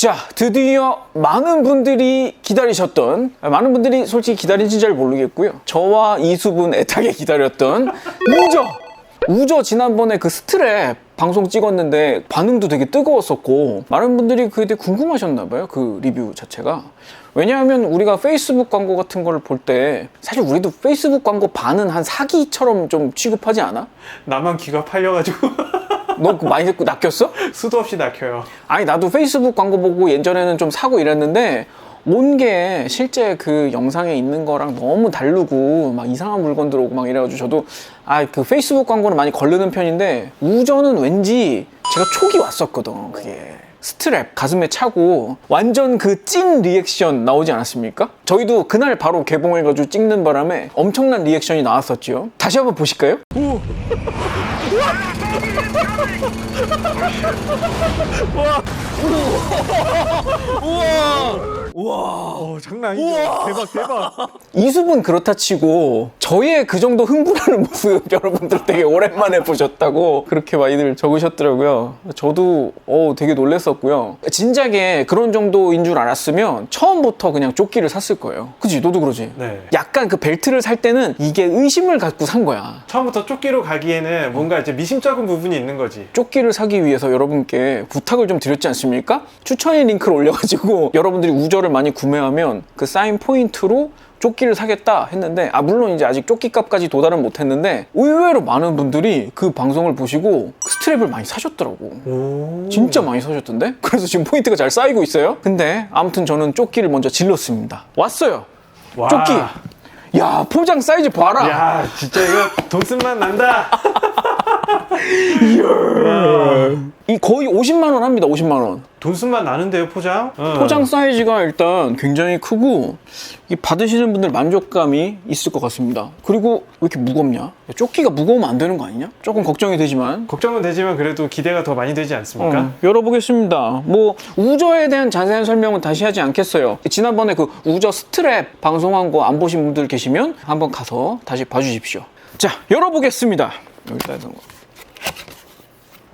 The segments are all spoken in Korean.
자, 드디어 많은 분들이 기다리셨던, 아, 많은 분들이 솔직히 기다린지 잘 모르겠고요. 저와 이수분 애타게 기다렸던 우저! 우저 지난번에 그 스트랩 방송 찍었는데 반응도 되게 뜨거웠었고, 많은 분들이 그에 대해 궁금하셨나봐요. 그 리뷰 자체가. 왜냐하면 우리가 페이스북 광고 같은 걸 볼 때, 사실 우리도 페이스북 광고 반은 한 사기처럼 좀 취급하지 않아? 나만 귀가 팔려가지고 너 많이 듣고 낚였어? 수도 없이 낚여요. 아니 나도 페이스북 광고 보고 예전에는 좀 사고 이랬는데 온 게 실제 그 영상에 있는 거랑 너무 다르고 막 이상한 물건 들어오고 막 이래가지고 저도 아 그 페이스북 광고는 많이 걸르는 편인데 우전은 왠지 제가 촉이 왔었거든 그게 스트랩 가슴에 차고 완전 그 찐 리액션 나오지 않았습니까? 저희도 그날 바로 개봉해가지고 찍는 바람에 엄청난 리액션이 나왔었죠 다시 한번 보실까요? 어, 장난 아니죠. 대박, 대박. 이수분 그렇다 치고 저의 그 정도 흥분하는 모습 여러분들 되게 오랜만에 보셨다고 그렇게 많이들 적으셨더라고요. 저도 어, 되게 놀랬었고요. 진작에 그런 정도인 줄 알았으면 처음부터 그냥 조끼를 샀을 거예요. 그지? 너도 그러지? 네. 약간 그 벨트를 살 때는 이게 의심을 갖고 산 거야. 처음부터 조끼로 가기에는 뭔가 이제 미심쩍은 부분이 있는 거지. 조끼를 사기 위해서 여러분께 부탁을 좀 드렸지 않습니까? 추천의 링크를 올려가지고 여러분들이 우 저를 많이 구매하면 그 사인 포인트로 조끼를 사겠다 했는데 아 물론 이제 아직 조끼 값까지 도달은 못했는데 의외로 많은 분들이 그 방송을 보시고 그 스트랩을 많이 사셨더라고. 오. 진짜 많이 사셨던데? 그래서 지금 포인트가 잘 쌓이고 있어요? 근데 아무튼 저는 조끼를 먼저 질렀습니다. 왔어요. 와. 조끼. 야 포장 사이즈 봐라. 야, 진짜 이거 돈쓴맛 난다. 이 거의 50만 원 합니다 50만 원 돈쓴맛 나는데요, 포장? 어. 포장 사이즈가 일단 굉장히 크고 이 받으시는 분들 만족감이 있을 것 같습니다. 그리고 왜 이렇게 무겁냐? 야, 조끼가 무거우면 안 되는 거 아니냐? 조금 걱정이 되지만 걱정은 되지만 그래도 기대가 더 많이 되지 않습니까? 어, 열어보겠습니다. 뭐 우저에 대한 자세한 설명은 다시 하지 않겠어요. 지난번에 그 우저 스트랩 방송한 거 안 보신 분들 계시면 한번 가서 다시 봐주십시오. 자, 열어보겠습니다. 여기다 해서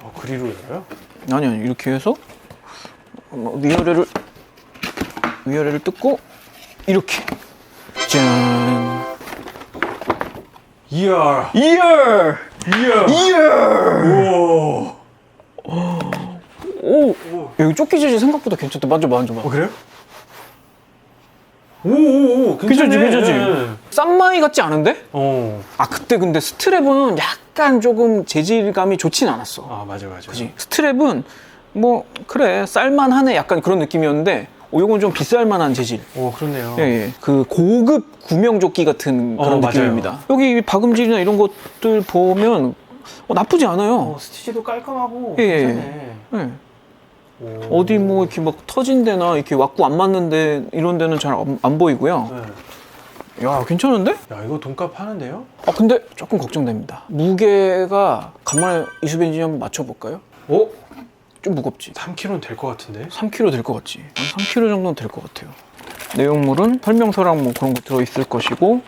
어, 그리로 열어요? 아니 아니 이렇게 해서 어, 위아래를 위아래를 뜯고 이렇게 짠 이야. 이열 이야. 이열 오. 오 여기 재질 생각보다 괜찮다 만져봐 만져봐 어, 그래요? 오오오. 괜찮지 괜찮지 쌈마이 같지 않은데? 어. 아 그때 근데 스트랩은 약간 조금 재질감이 좋진 않았어 아, 맞아, 맞아. 그지 스트랩은 뭐 그래 쌀만하네 약간 그런 느낌이었는데 어, 요건 좀 비쌀만한 재질 오, 그렇네요. 예, 예. 그 고급 구명조끼 같은 그런 어, 맞아요. 느낌입니다. 여기 박음질이나 이런 것들 보면 어, 나쁘지 않아요. 어, 스티치도 깔끔하고 예, 예. 괜찮네. 예. 오. 어디 뭐 이렇게 막 터진 데나 이렇게 왁구 안 맞는데 이런 데는 잘 안 보이고요. 네. 야, 괜찮은데? 야, 이거 돈값 하는데요? 아, 근데 조금 걱정됩니다. 무게가 간만에 이수벤 지 한번 맞춰볼까요? 오? 좀 무겁지? 3kg는 될 것 같은데? 3kg 될 것 같지? 한 3kg 정도는 될 것 같아요. 내용물은 설명서랑 뭐 그런 거 들어있을 것이고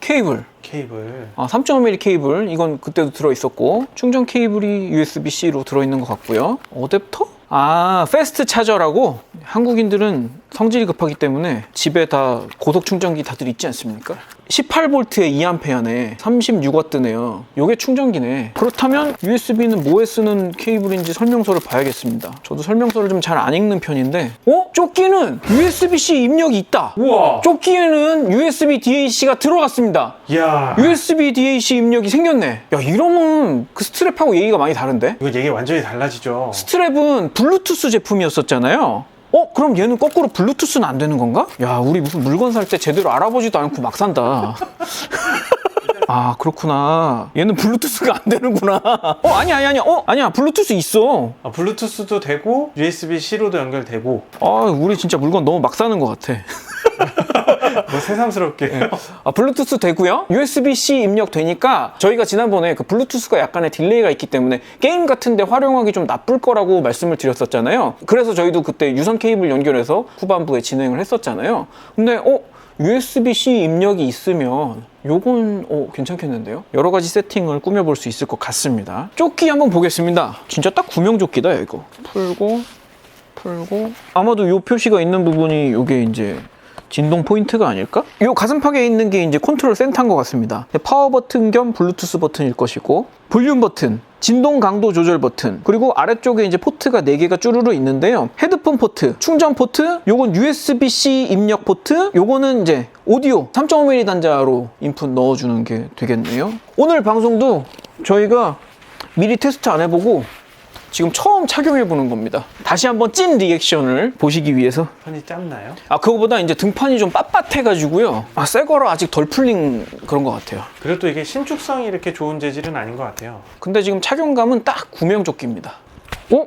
케이블 케이블. 아, 3.5mm 케이블 이건 그때도 들어있었고 충전 케이블이 USB-C로 들어있는 것 같고요 어댑터? 아 패스트 차저라고 한국인들은 성질이 급하기 때문에 집에 다 고속 충전기 다들 있지 않습니까? 18V에 2A네 36W네요 요게 충전기네 그렇다면 USB는 뭐에 쓰는 케이블인지 설명서를 봐야겠습니다 저도 설명서를 좀 잘 안 읽는 편인데 어? 조끼는 USB-C 입력이 있다 우와! 조끼에는 USB DAC가 들어갔습니다 이야. USB DAC 입력이 생겼네. 야, 이러면 그 스트랩하고 얘기가 많이 다른데? 이거 얘기 완전히 달라지죠. 스트랩은 블루투스 제품이었었잖아요. 어? 그럼 얘는 거꾸로 블루투스는 안 되는 건가? 야, 우리 무슨 물건 살 때 제대로 알아보지도 않고 막 산다. 아, 그렇구나. 얘는 블루투스가 안 되는구나. 어, 아니, 아니, 아니. 어, 아니야. 블루투스 있어. 아, 블루투스도 되고 USB-C로도 연결되고 아, 우리 진짜 물건 너무 막 사는 것 같아. 뭐 새삼스럽게 아, 블루투스 되고요. USB-C 입력되니까 저희가 지난번에 그 블루투스가 약간의 딜레이가 있기 때문에 게임 같은데 활용하기 좀 나쁠 거라고 말씀을 드렸었잖아요. 그래서 저희도 그때 유선 케이블 연결해서 후반부에 진행을 했었잖아요. 근데 어 USB-C 입력이 있으면 요건 어, 괜찮겠는데요? 여러 가지 세팅을 꾸며볼 수 있을 것 같습니다. 조끼 한번 보겠습니다. 진짜 딱 구명 조끼다, 야, 이거. 풀고 풀고 아마도 요 표시가 있는 부분이 요게 이제 진동 포인트가 아닐까? 요 가슴팍에 있는 게 이제 컨트롤 센터인 것 같습니다. 파워 버튼 겸 블루투스 버튼일 것이고 볼륨 버튼, 진동 강도 조절 버튼, 그리고 아래쪽에 이제 포트가 4개가 쭈루루 있는데요. 헤드폰 포트, 충전 포트, 요건 USB-C 입력 포트, 요거는 이제 오디오 3.5mm 단자로 인풋 넣어주는 게 되겠네요. 오늘 방송도 저희가 미리 테스트 안 해보고 지금 처음 착용해 보는 겁니다. 다시 한번 찐 리액션을 보시기 위해서 편이 짧나요? 아 그거보다 이제 등판이 좀 빳빳해가지고요. 아새 거라 아직 덜 풀린 그런 것 같아요. 그래도 이게 신축성이 이렇게 좋은 재질은 아닌 것 같아요. 근데 지금 착용감은 딱 구명조끼입니다. 어?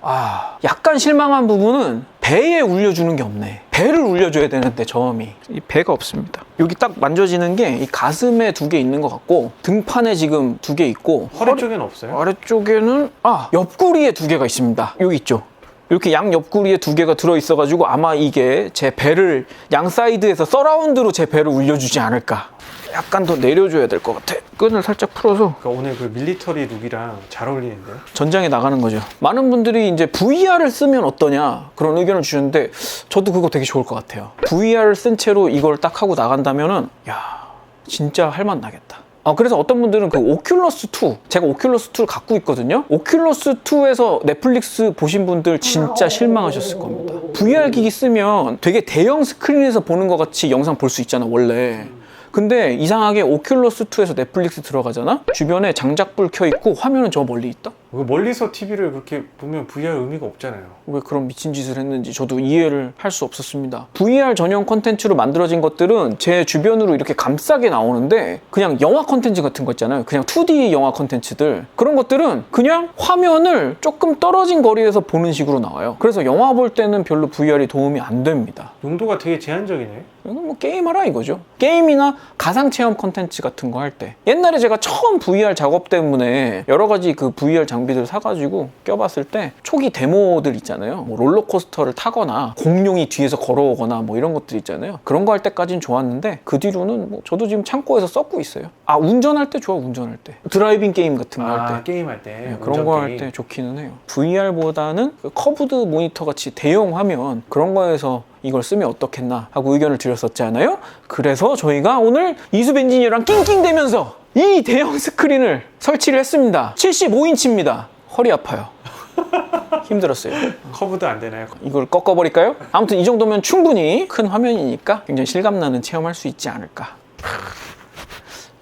아 약간 실망한 부분은 배에 울려주는 게 없네. 배를 울려줘야 되는데 저음이 이 배가 없습니다. 여기 딱 만져지는 게 이 가슴에 두 개 있는 것 같고 등판에 지금 두 개 있고 허리 쪽에는 없어요? 아래쪽에는 아 옆구리에 두 개가 있습니다. 여기 있죠. 이렇게 양 옆구리에 두 개가 들어 있어가지고 아마 이게 제 배를 양 사이드에서 서라운드로 제 배를 울려주지 않을까. 약간 더 내려줘야 될 것 같아. 끈을 살짝 풀어서 그러니까 오늘 그 밀리터리 룩이랑 잘 어울리는데요? 전장에 나가는 거죠. 많은 분들이 이제 VR을 쓰면 어떠냐 그런 의견을 주셨는데 저도 그거 되게 좋을 것 같아요. VR을 쓴 채로 이걸 딱 하고 나간다면은 야 진짜 할 맛 나겠다. 아 그래서 어떤 분들은 그 오큘러스 2 제가 오큘러스 2를 갖고 있거든요. 오큘러스 2에서 넷플릭스 보신 분들 진짜 실망하셨을 겁니다. VR 기기 쓰면 되게 대형 스크린에서 보는 것 같이 영상 볼 수 있잖아 원래. 근데 이상하게 오큘러스 2에서 넷플릭스 들어가잖아? 주변에 장작불 켜 있고 화면은 저 멀리 있다? 그 멀리서 TV를 그렇게 보면 VR 의미가 없잖아요. 왜 그런 미친 짓을 했는지 저도 이해를 할 수 없었습니다. VR 전용 콘텐츠로 만들어진 것들은 제 주변으로 이렇게 감싸게 나오는데 그냥 영화 콘텐츠 같은 거 있잖아요. 그냥 2D 영화 콘텐츠들. 그런 것들은 그냥 화면을 조금 떨어진 거리에서 보는 식으로 나와요. 그래서 영화 볼 때는 별로 VR이 도움이 안 됩니다. 용도가 되게 제한적이네. 이건 뭐 게임하라 이거죠. 게임이나 가상 체험 콘텐츠 같은 거 할 때. 옛날에 제가 처음 VR 작업 때문에 여러 가지 그 VR 장비 들 사가지고 껴봤을 때 초기 데모들 있잖아요. 뭐 롤러코스터를 타거나 공룡이 뒤에서 걸어오거나 뭐 이런 것들 있잖아요. 그런 거 할 때까진 좋았는데 그 뒤로는 뭐 저도 지금 창고에서 썩고 있어요. 아 운전할 때 좋아 운전할 때. 드라이빙 게임 같은 거 할 때. 아, 게임할 때. 네, 그런 거 할 때 좋기는 해요. VR보다는 그 커브드 모니터 같이 대형 화면 그런 거에서 이걸 쓰면 어떻겠나 하고 의견을 드렸었잖아요. 그래서 저희가 오늘 이수배 엔지니어랑 낑낑대면서 이 대형 스크린을 설치를 했습니다. 75인치입니다. 허리 아파요. 힘들었어요. 커브도 안 되나요? 이걸 꺾어버릴까요? 아무튼 이 정도면 충분히 큰 화면이니까 굉장히 실감나는 체험할 수 있지 않을까.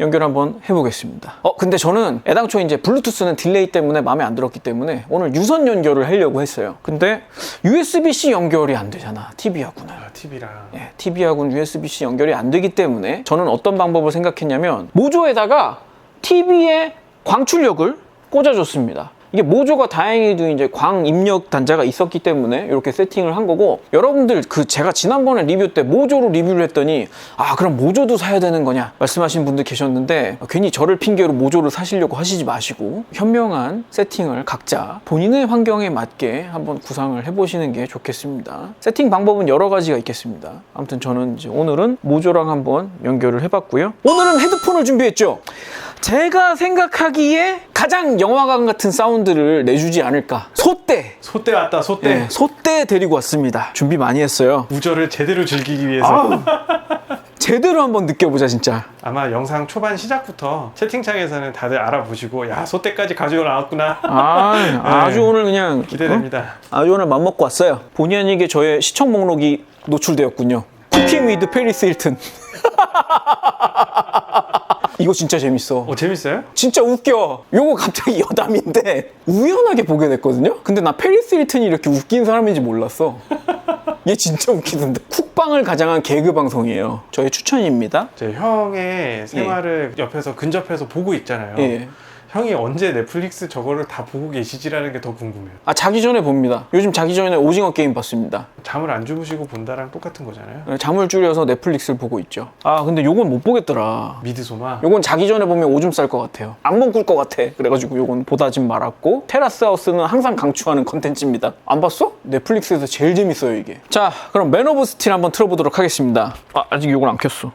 연결 한번 해보겠습니다. 어, 근데 저는 애당초 이제 블루투스는 딜레이 때문에 마음에 안 들었기 때문에 오늘 유선 연결을 하려고 했어요. 근데 USB-C 연결이 안 되잖아, TV하고는. 아, TV랑. 예, TV하고는 USB-C 연결이 안 되기 때문에 저는 어떤 방법을 생각했냐면 모조에다가 TV에 광출력을 꽂아줬습니다. 이게 모조가 다행히도 이제 광 입력 단자가 있었기 때문에 이렇게 세팅을 한 거고 여러분들 그 제가 지난번에 리뷰 때 모조로 리뷰를 했더니 아 그럼 모조도 사야 되는 거냐 말씀하신 분들 계셨는데 괜히 저를 핑계로 모조를 사시려고 하시지 마시고 현명한 세팅을 각자 본인의 환경에 맞게 한번 구상을 해보시는 게 좋겠습니다. 세팅 방법은 여러 가지가 있겠습니다. 아무튼 저는 이제 오늘은 모조랑 한번 연결을 해봤고요. 오늘은 헤드폰을 준비했죠. 제가 생각하기에 가장 영화관 같은 사운드 를 내주지 않을까. 소떼. 소떼 왔다, 소떼. 네, 소떼 데리고 왔습니다. 준비 많이 했어요. 우절을 제대로 즐기기 위해서. 제대로 한번 느껴보자 진짜. 아마 영상 초반 시작부터 채팅창에서는 다들 알아보시고 야 소떼까지 가지고 나왔구나 아, 아주 오늘 그냥 기대됩니다. 어? 아주 오늘 맘 먹고 왔어요. 본의 아니게 저의 시청 목록이 노출되었군요. 쿠킹 위드 페리스 힐튼. 이거 진짜 재밌어. 어 재밌어요? 진짜 웃겨. 요거 갑자기 여담인데 우연하게 보게 됐거든요. 근데 나 페리스 힐튼이 이렇게 웃긴 사람인지 몰랐어. 얘 진짜 웃기던데. 쿡방을 가장한 개그 방송이에요. 저의 추천입니다. 제 형의 생활을 옆에서 근접해서 보고 있잖아요. 예. 형이 언제 넷플릭스 저거를 다 보고 계시지라는 게 더 궁금해요. 아 자기 전에 봅니다. 요즘 자기 전에 오징어 게임 봤습니다. 잠을 안 주무시고 본다랑 똑같은 거잖아요. 잠을 줄여서 넷플릭스를 보고 있죠. 아 근데 요건 못 보겠더라. 미드소마. 요건 자기 전에 보면 오줌 쌀 것 같아요. 악몽 꿀것 같아. 그래가지고 요건 보다진 말았고 테라스 하우스는 항상 강추하는 컨텐츠입니다. 안 봤어? 넷플릭스에서 제일 재밌어요 이게. 자 그럼 맨 오브 스틸 한번 틀어보도록 하겠습니다. 아 아직 요건 안 켰어.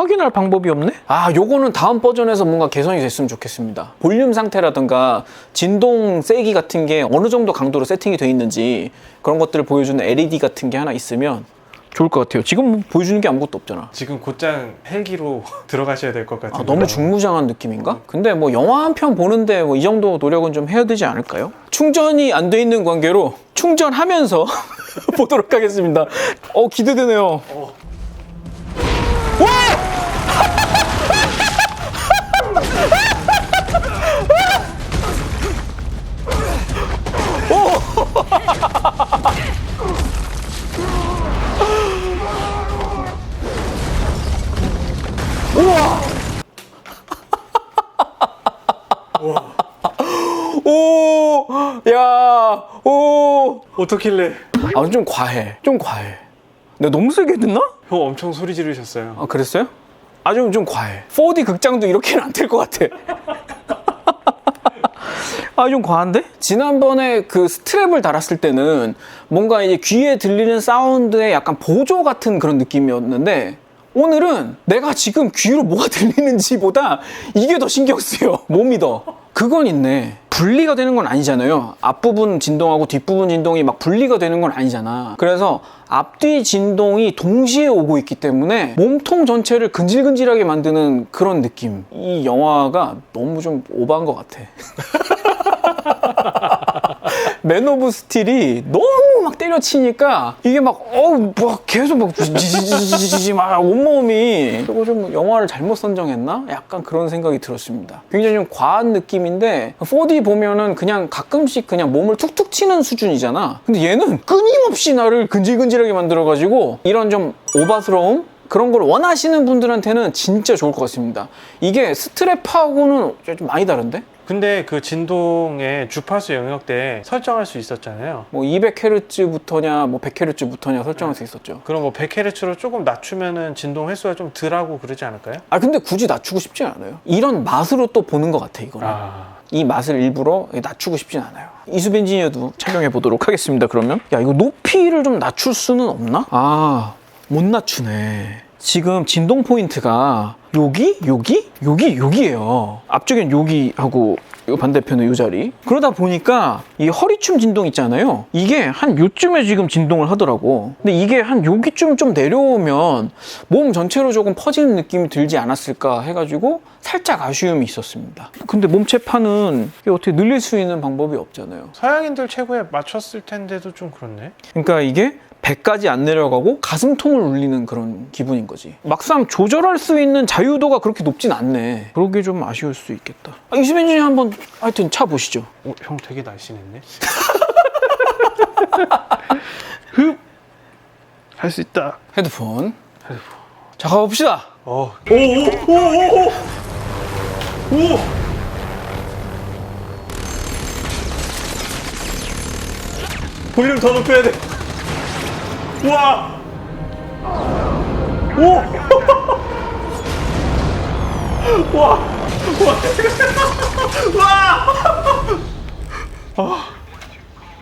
확인. 확인할 방법이 없네? 아, 요거는 다음 버전에서 뭔가 개선이 됐으면 좋겠습니다. 볼륨 상태라든가 진동 세기 같은 게 어느 정도 강도로 세팅이 돼 있는지 그런 것들을 보여주는 LED 같은 게 하나 있으면 좋을 것 같아요. 지금 뭐 보여주는 게 아무것도 없잖아. 지금 곧장 헬기로 들어가셔야 될 것 같은데. 아, 너무 중무장한 느낌인가? 근데 뭐 영화 한 편 보는데 뭐 이 정도 노력은 좀 해야 되지 않을까요? 충전이 안 돼 있는 관계로 충전하면서 보도록 하겠습니다. 어 기대되네요. 오, 어떻길래 아, 좀 과해. 좀 과해. 내가 너무 세게 했나? 형 엄청 소리 지르셨어요. 아, 그랬어요? 아, 좀, 좀 과해. 4D 극장도 이렇게는 안 될 것 같아. 아, 좀 과한데? 지난번에 그 스트랩을 달았을 때는 뭔가 이제 귀에 들리는 사운드의 약간 보조 같은 그런 느낌이었는데 오늘은 내가 지금 귀로 뭐가 들리는지보다 이게 더 신경 쓰여. 못 믿어. 그건 있네. 분리가 되는 건 아니잖아요. 앞부분 진동하고 뒷부분 진동이 막 분리가 되는 건 아니잖아. 그래서 앞뒤 진동이 동시에 오고 있기 때문에 몸통 전체를 근질근질하게 만드는 그런 느낌. 이 영화가 너무 좀 오버한 것 같아. 맨 오브 스틸이 너무 막 때려치니까 이게 막 어우 막 계속 막 지지지지지지 막 온몸이 그리고 좀 영화를 잘못 선정했나? 약간 그런 생각이 들었습니다. 굉장히 좀 과한 느낌인데 4D 보면은 그냥 가끔씩 그냥 몸을 툭툭 치는 수준이잖아. 근데 얘는 끊임없이 나를 근질근질하게 만들어가지고 이런 좀 오바스러움 그런 걸 원하시는 분들한테는 진짜 좋을 것 같습니다. 이게 스트랩하고는 좀 많이 다른데? 근데 그 진동의 주파수 영역대 설정할 수 있었잖아요. 뭐 200Hz부터냐 뭐 100Hz부터냐 설정할 수 있었죠. 그럼 뭐 100Hz로 조금 낮추면은 진동 횟수가 좀 덜하고 그러지 않을까요? 아 근데 굳이 낮추고 싶진 않아요. 이런 맛으로 또 보는 것 같아 이거는. 아. 이 맛을 일부러 낮추고 싶진 않아요. 이수빈 엔지니어도 촬영해 보도록 하겠습니다. 그러면 야 이거 높이를 좀 낮출 수는 없나? 아 못 낮추네. 지금 진동 포인트가 여기, 여기, 여기, 여기예요. 앞쪽엔 여기하고 요 반대편은 요 자리. 그러다 보니까 이 허리춤 진동 있잖아요. 이게 한 요쯤에 지금 진동을 하더라고. 근데 이게 한 여기쯤 좀 내려오면 몸 전체로 조금 퍼지는 느낌이 들지 않았을까 해가지고 살짝 아쉬움이 있었습니다. 근데 몸체판은 이게 어떻게 늘릴 수 있는 방법이 없잖아요. 서양인들 최고에 맞췄을 텐데도 좀 그렇네. 그러니까 이게 배까지 안 내려가고 가슴통을 울리는 그런 기분인 거지. 막상 조절할 수 있는 자유도가 그렇게 높진 않네. 그러게 좀 아쉬울 수 있겠다. 아, 이수빈 님 한번 하여튼 차 보시죠. 어, 형 되게 날씬했네. 할 수 있다. 헤드폰. 자 가봅시다. 어. 오오오오오 오. 볼륨 더 높여야 돼. 우와. 오. 와.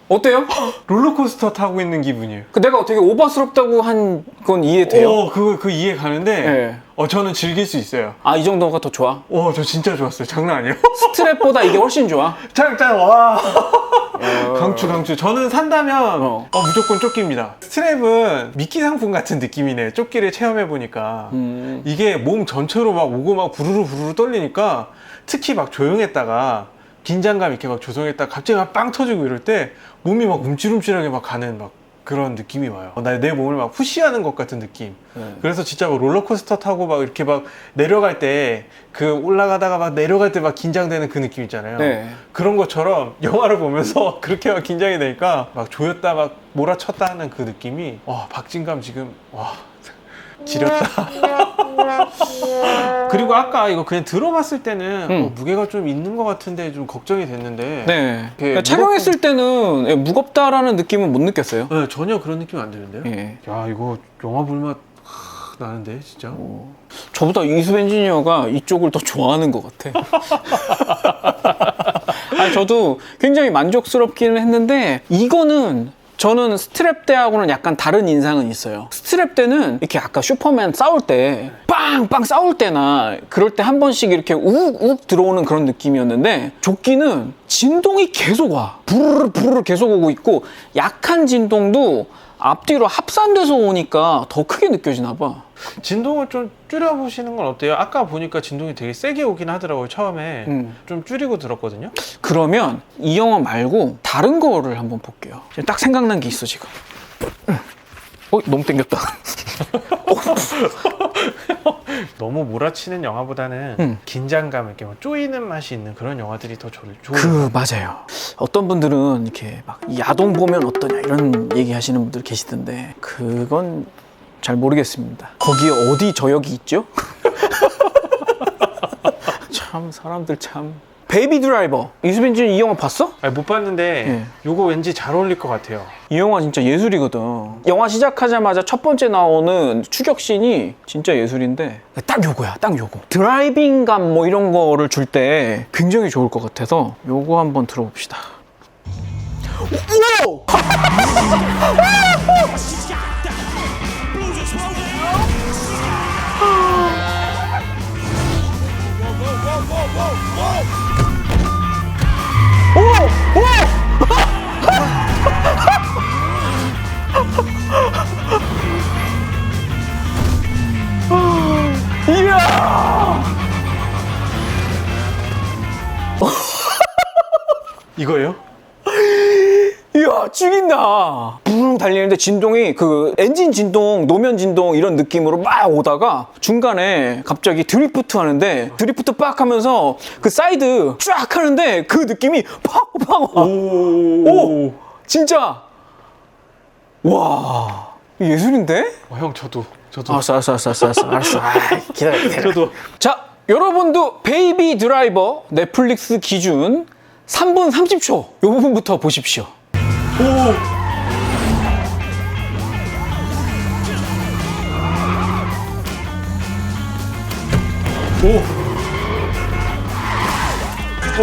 어때요? 롤러코스터 타고 있는 기분이에요. 그 내가 되게 오버스럽다고 한 건 이해돼요. 오, 그거 그 이해 가는데. 네. 어, 저는 즐길 수 있어요. 아 이 정도가 더 좋아. 오, 저 진짜 좋았어요. 장난 아니에요? 스트랩보다 이게 훨씬 좋아. 짱짱 와. 강추 강추. 저는 산다면 어. 어. 무조건 조끼입니다. 스트랩은 미끼 상품 같은 느낌이네. 조끼를 체험해 보니까 음. 이게 몸 전체로 막 오고 막 부르르 부르르 떨리니까 특히 막 조용했다가 긴장감 있게 막 조성했다가 갑자기 막 빵 터지고 이럴 때 몸이 막 움찔움찔하게 막 가는 막 그런 느낌이 와요. 나 내 몸을 막 푸시하는 것 같은 느낌. 네. 그래서 진짜 막 롤러코스터 타고 막 이렇게 막 내려갈 때 그 올라가다가 막 내려갈 때 막 긴장되는 그 느낌 있잖아요. 네. 그런 것처럼 영화를 보면서 그렇게 막 긴장이 되니까 막 조였다 막 몰아쳤다 하는 그 느낌이 와 박진감 지금 와 지렸다. 그리고 아까 이거 그냥 들어봤을 때는 음. 어, 무게가 좀 있는 것 같은데 좀 걱정이 됐는데 네. 그러니까 착용했을 때는 예, 무겁다라는 느낌은 못 느꼈어요. 네, 전혀 그런 느낌 안 드는데요? 예. 야 이거 영화 볼맛 하, 나는데 진짜. 저보다 이수 엔지니어가 이쪽을 더 좋아하는 것 같아. 아니, 저도 굉장히 만족스럽기는 했는데 이거는 저는 스트랩 때하고는 약간 다른 인상은 있어요. 스트랩 때는 이렇게 아까 슈퍼맨 싸울 때 빵빵 싸울 때나 그럴 때 한 번씩 이렇게 우욱 들어오는 그런 느낌이었는데 조끼는 진동이 계속 와. 부르르 부르르 계속 오고 있고 약한 진동도 앞뒤로 합산돼서 오니까 더 크게 느껴지나 봐. 진동을 좀 줄여보시는 건 어때요? 아까 보니까 진동이 되게 세게 오긴 하더라고요 처음에 음. 좀 줄이고 들었거든요 그러면 이 영화 말고 다른 거를 한번 볼게요. 지금 딱 생각난 게 있어 지금. 어 너무 땡겼다. 너무 몰아치는 영화보다는 음. 긴장감 이렇게 막 쪼이는 맛이 있는 그런 영화들이 더 좋, 좋은 그 맞아요. 어떤 분들은 이렇게 막 야동 보면 어떠냐 이런 얘기 하시는 분들 계시던데 그건 잘 모르겠습니다. 거기에 어디 저역이 있죠? 참 사람들 참. 베이비 드라이버 이수빈 씨 이 영화 봤어? 아니, 못 봤는데 예. 요거 왠지 잘 어울릴 것 같아요 이 영화 진짜 예술이거든. 영화 시작하자마자 첫 번째 나오는 추격신이 진짜 예술인데 딱 요거야, 딱 요거. 드라이빙감 뭐 이런 거를 줄 때 굉장히 좋을 것 같아서 요거 한번 들어봅시다. 오! 오! 이거예요? 이야 죽인다 부릉 달리는데 진동이 그 엔진 진동 노면 진동 이런 느낌으로 막 오다가 중간에 갑자기 드리프트 하는데 드리프트 빡 하면서 그 사이드 쫙 하는데 그 느낌이 팍팍 와. 오, 오! 진짜 와 예술인데? 어, 형 저도 저도 알았어 알았어 알았어 알았어 알았어 아이, 기다려 기다려 저도 자, 여러분도 베이비 드라이버 넷플릭스 기준 3분 30초 이 부분부터 보십시오. 오! 오!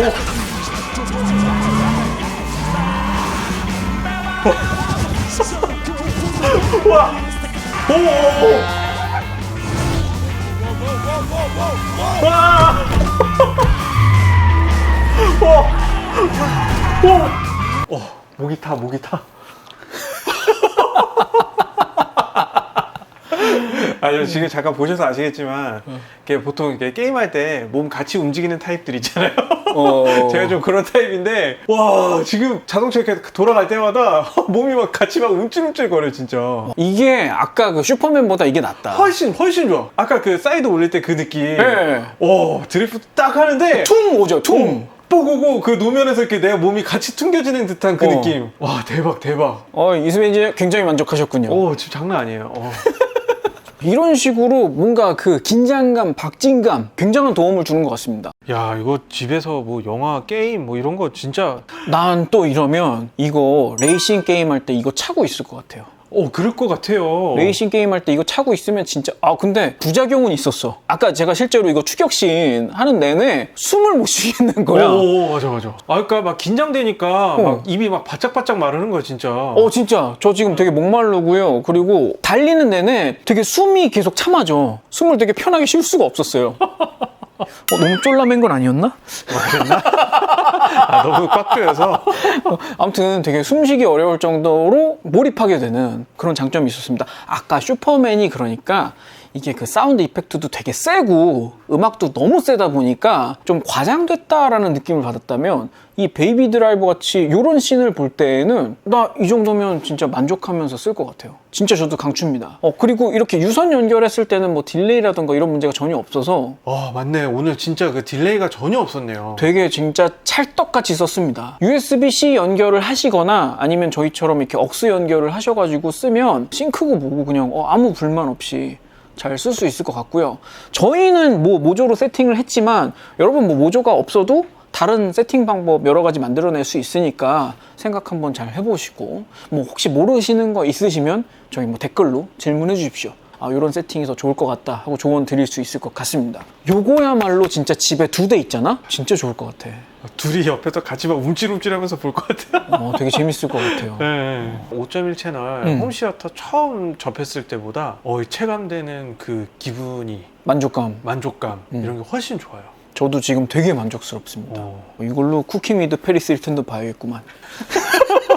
오! 와! 오! 오! 오! 와! 오! 오! 어, 목이 타, 목이 타. 아니요, 지금 잠깐 보셔서 아시겠지만, 이게 보통 이렇게 게임할 때 몸 같이 움직이는 타입들 있잖아요. 어. 제가 좀 그런 타입인데, 와, 지금 자동차 이렇게 돌아갈 때마다 몸이 막 같이 막 움찔움찔 거려, 진짜. 이게 아까 그 슈퍼맨보다 이게 낫다. 훨씬, 훨씬 좋아. 아까 그 사이드 올릴 때 그 느낌. 네. 오, 드리프트 딱 하는데, 퉁 오죠, 퉁. 뽀고고 그 노면에서 이렇게 내 몸이 같이 퉁겨지는 듯한 그 어. 느낌. 와, 대박, 대박. 어, 이수빈 씨 굉장히 만족하셨군요. 오, 지금 장난 아니에요. 어. 이런 식으로 뭔가 그 긴장감, 박진감 굉장한 도움을 주는 것 같습니다. 야, 이거 집에서 뭐 영화, 게임 뭐 이런 거 진짜 난 또 이러면 이거 레이싱 게임 할 때 이거 차고 있을 것 같아요. 어, 그럴 것 같아요. 레이싱 게임 할 때 이거 차고 있으면 진짜 아 근데 부작용은 있었어. 아까 제가 실제로 이거 추격신 하는 내내 숨을 못 쉬겠는 거야. 오, 오, 맞아, 맞아. 아, 그러니까 막 긴장되니까 어. 막 입이 막 바짝바짝 마르는 거야, 진짜. 어 진짜 저 지금 되게 목마르고요. 그리고 달리는 내내 되게 숨이 계속 참아져. 숨을 되게 편하게 쉴 수가 없었어요. 어, 너무 쫄라맨 건 아니었나? 아, 너무 꽉 조여서. 어, 아무튼 되게 숨쉬기 어려울 정도로 몰입하게 되는 그런 장점이 있었습니다. 아까 슈퍼맨이 그러니까 이게 그 사운드 이펙트도 되게 세고 음악도 너무 세다 보니까 좀 과장됐다라는 느낌을 받았다면 이 베이비 드라이버 같이 이런 씬을 볼 때에는 나 이 정도면 진짜 만족하면서 쓸 것 같아요. 진짜 저도 강추입니다. 어, 그리고 이렇게 유선 연결했을 때는 뭐 딜레이라든가 이런 문제가 전혀 없어서 아, 맞네. 오늘 진짜 그 딜레이가 전혀 없었네요. 되게 진짜 찰떡같이 썼습니다. USB-C 연결을 하시거나 아니면 저희처럼 이렇게 억스 연결을 하셔가지고 쓰면 싱크고 뭐고 그냥 어, 아무 불만 없이 잘 쓸 수 있을 것 같고요. 저희는 뭐 모조로 세팅을 했지만 여러분 뭐 모조가 없어도 다른 세팅 방법 여러 가지 만들어낼 수 있으니까 생각 한번 잘 해보시고 뭐 혹시 모르시는 거 있으시면 저희 뭐 댓글로 질문해 주십시오. 아, 이런 세팅이 더 좋을 것 같다 하고 조언 드릴 수 있을 것 같습니다. 요거야말로 진짜 집에 두 대 있잖아? 진짜 좋을 것 같아. 둘이 옆에서 같이 막 움찔움찔하면서 볼 것 같아요. 어, 되게 재밌을 것 같아요. 네. 5.1 채널 음. 홈시어터 처음 접했을 때보다 어, 이 체감되는 그 기분이 만족감. 만족감 음. 이런 게 훨씬 좋아요. 저도 지금 되게 만족스럽습니다. 어. 이걸로 쿠키미드 페리스 힐튼도 봐야겠구만.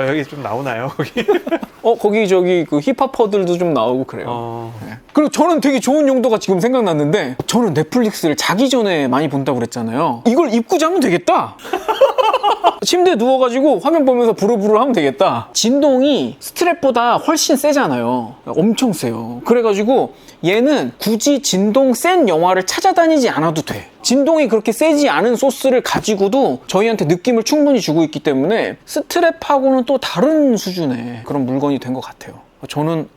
저 여기 좀 나오나요? 거기? 어, 거기 저기 그 힙합퍼들도 좀 나오고 그래요. 어. 네. 그리고 저는 되게 좋은 용도가 지금 생각났는데 저는 넷플릭스를 자기 전에 많이 본다고 그랬잖아요. 이걸 입고 자면 되겠다. 침대에 누워가지고 화면 보면서 부르부르 하면 되겠다. 진동이 스트랩보다 훨씬 세잖아요. 엄청 세요. 그래가지고 얘는 굳이 진동 센 영화를 찾아다니지 않아도 돼. 진동이 그렇게 세지 않은 소스를 가지고도 저희한테 느낌을 충분히 주고 있기 때문에 스트랩하고는 또 다른 수준의 그런 물건이 된 것 같아요. 저는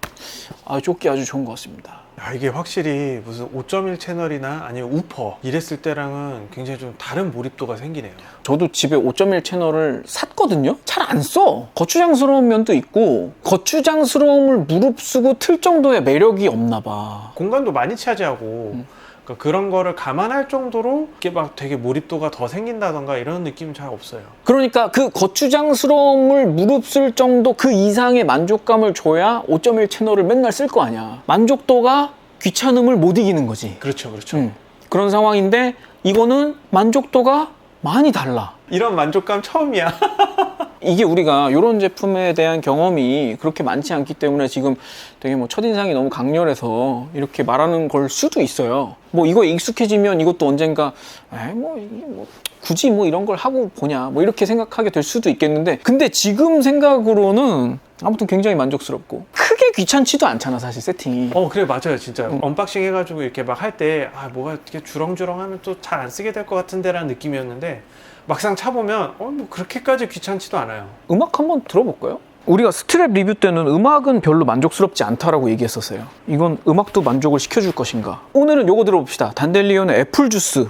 아, 쫓기 아주 좋은 것 같습니다. 야, 이게 확실히 무슨 5.1 채널이나 아니면 우퍼 이랬을 때랑은 굉장히 좀 다른 몰입도가 생기네요. 저도 집에 5.1 채널을 샀거든요? 잘 안 써. 거추장스러운 면도 있고, 거추장스러움을 무릅쓰고 틀 정도의 매력이 없나 봐. 공간도 많이 차지하고 그러니까 그런 거를 감안할 정도로 이게 막 되게 몰입도가 더 생긴다던가 이런 느낌은 잘 없어요. 그러니까 그 거추장스러움을 무릅쓸 정도 그 이상의 만족감을 줘야 5.1 채널을 맨날 쓸 거 아니야. 만족도가 귀찮음을 못 이기는 거지. 그렇죠, 그렇죠. 음, 그런 상황인데, 이거는 만족도가 많이 달라. 이런 만족감 처음이야. 이게 우리가 이런 제품에 대한 경험이 그렇게 많지 않기 때문에 지금 되게 뭐 첫인상이 너무 강렬해서 이렇게 말하는 걸 수도 있어요. 뭐 이거 익숙해지면 이것도 언젠가 에이 뭐 이게 뭐 굳이 뭐 이런 걸 하고 보냐 뭐 이렇게 생각하게 될 수도 있겠는데 근데 지금 생각으로는 아무튼 굉장히 만족스럽고 크게 귀찮지도 않잖아 사실 세팅이. 어, 그래 맞아요, 진짜. 음. 언박싱 해가지고 이렇게 막 할 때 아, 뭐가 이렇게 주렁주렁하면 또 잘 안 쓰게 될 것 같은데라는 느낌이었는데 막상 차보면 어, 뭐 그렇게까지 귀찮지도 않아요. 음악 한번 들어볼까요? 우리가 스트랩 리뷰 때는 음악은 별로 만족스럽지 않다라고 얘기했었어요. 이건 음악도 만족을 시켜줄 것인가? 오늘은 요거 들어봅시다. 단델리온의 애플 주스.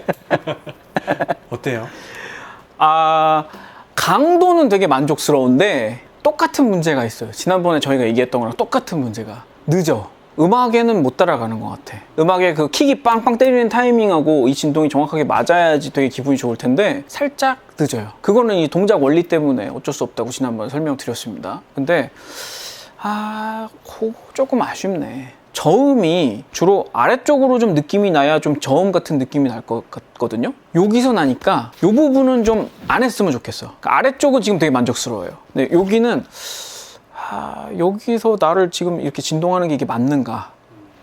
어때요? 아 강도는 되게 만족스러운데 똑같은 문제가 있어요. 지난번에 저희가 얘기했던 거랑 똑같은 문제가 늦어. 음악에는 못 따라가는 것 같아. 음악의 그 킥이 빵빵 때리는 타이밍하고 이 진동이 정확하게 맞아야지 되게 기분이 좋을 텐데 살짝 늦어요. 그거는 이 동작 원리 때문에 어쩔 수 없다고 지난번에 설명드렸습니다. 근데 아, 코 조금 아쉽네. 저음이 주로 아래쪽으로 좀 느낌이 나야 좀 저음 같은 느낌이 날 것 같거든요. 여기서 나니까 이 부분은 좀 안 했으면 좋겠어. 그러니까 아래쪽은 지금 되게 만족스러워요. 근데 여기는 아, 여기서 나를 지금 이렇게 진동하는 게 이게 맞는가?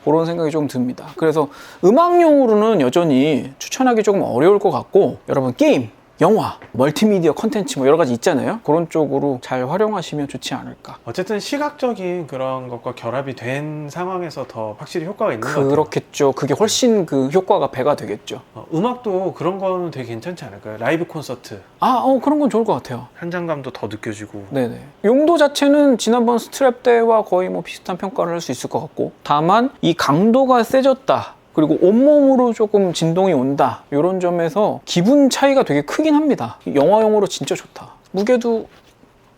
그런 생각이 좀 듭니다. 그래서 음악용으로는 여전히 추천하기 조금 어려울 것 같고 여러분 게임, 영화, 멀티미디어 컨텐츠 뭐 여러 가지 있잖아요. 그런 쪽으로 잘 활용하시면 좋지 않을까. 어쨌든 시각적인 그런 것과 결합이 된 상황에서 더 확실히 효과가 있는 것 같아요. 그렇겠죠. 그게 훨씬 그 효과가 배가 되겠죠. 어, 음악도 그런 거는 되게 괜찮지 않을까요? 라이브 콘서트 아, 어, 그런 건 좋을 것 같아요. 현장감도 더 느껴지고 네네. 용도 자체는 지난번 스트랩 때와 거의 뭐 비슷한 평가를 할 수 있을 것 같고, 다만 이 강도가 세졌다. 그리고 온몸으로 조금 진동이 온다. 이런 점에서 기분 차이가 되게 크긴 합니다. 영화용으로 진짜 좋다. 무게도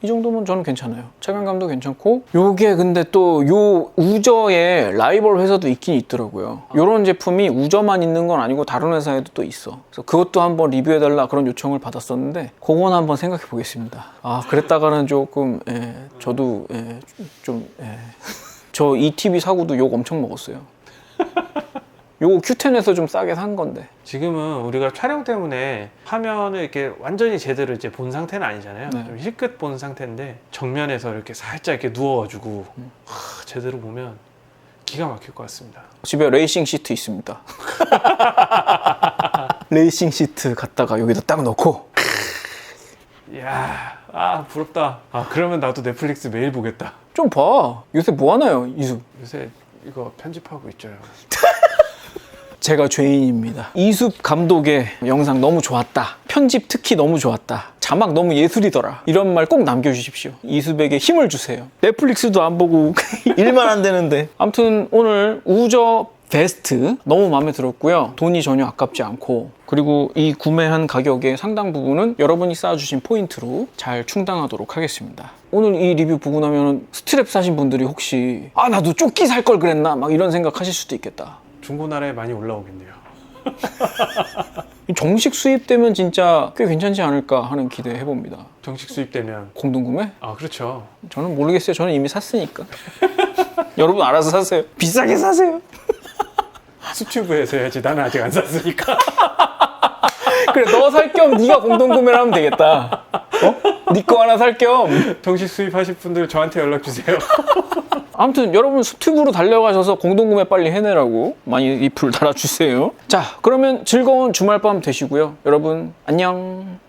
이 정도면 저는 괜찮아요. 체감감도 괜찮고 요게 근데 또 요 우저에 라이벌 회사도 있긴 있더라고요. 요런 제품이 우저만 있는 건 아니고 다른 회사에도 또 있어. 그래서 그것도 한번 리뷰해달라 그런 요청을 받았었는데 그건 한번 생각해 보겠습니다. 아 그랬다가는 조금 예, 저도 예, 좀 예. 저이 TV 사고도 욕 엄청 먹었어요. 요거 Q10에서 좀 싸게 산 건데. 지금은 우리가 촬영 때문에 화면을 이렇게 완전히 제대로 이제 본 상태는 아니잖아요. 네. 좀 힐끗 본 상태인데 정면에서 이렇게 살짝 이렇게 누워가지고 하, 제대로 보면 기가 막힐 것 같습니다. 집에 레이싱 시트 있습니다. 레이싱 시트 갖다가 여기다 딱 넣고 이야, 아 부럽다. 아 그러면 나도 넷플릭스 매일 보겠다. 좀 봐. 요새 뭐 하나요, 이수? 요새 이거 편집하고 있죠. 제가 죄인입니다. 이숲 감독의 영상 너무 좋았다. 편집 특히 너무 좋았다. 자막 너무 예술이더라. 이런 말 꼭 남겨주십시오. 이숲에게 힘을 주세요. 넷플릭스도 안 보고 일만 안 되는데. 아무튼 오늘 우저 베스트 너무 마음에 들었고요. 돈이 전혀 아깝지 않고 그리고 이 구매한 가격의 상당 부분은 여러분이 쌓아주신 포인트로 잘 충당하도록 하겠습니다. 오늘 이 리뷰 보고 나면 스트랩 사신 분들이 혹시 아 나도 조끼 살 걸 그랬나 막 이런 생각 하실 수도 있겠다. 중고나라에 많이 올라오겠네요. 정식 수입되면 진짜 꽤 괜찮지 않을까 하는 기대 해 봅니다. 정식 수입되면 공동구매? 아 그렇죠. 저는 모르겠어요. 저는 이미 샀으니까. 여러분 알아서 사세요. 비싸게 사세요. 수튜브에서 해야지. 나는 아직 안 샀으니까. 그래 너 살 겸 네가 공동구매를 하면 되겠다. 어? 네 거 하나 살 겸. 정식 수입하실 분들 저한테 연락 주세요. 아무튼 여러분 스튜브로 달려가셔서 공동구매 빨리 해내라고 많이 리플 달아주세요. 자 그러면 즐거운 주말 밤 되시고요. 여러분 안녕.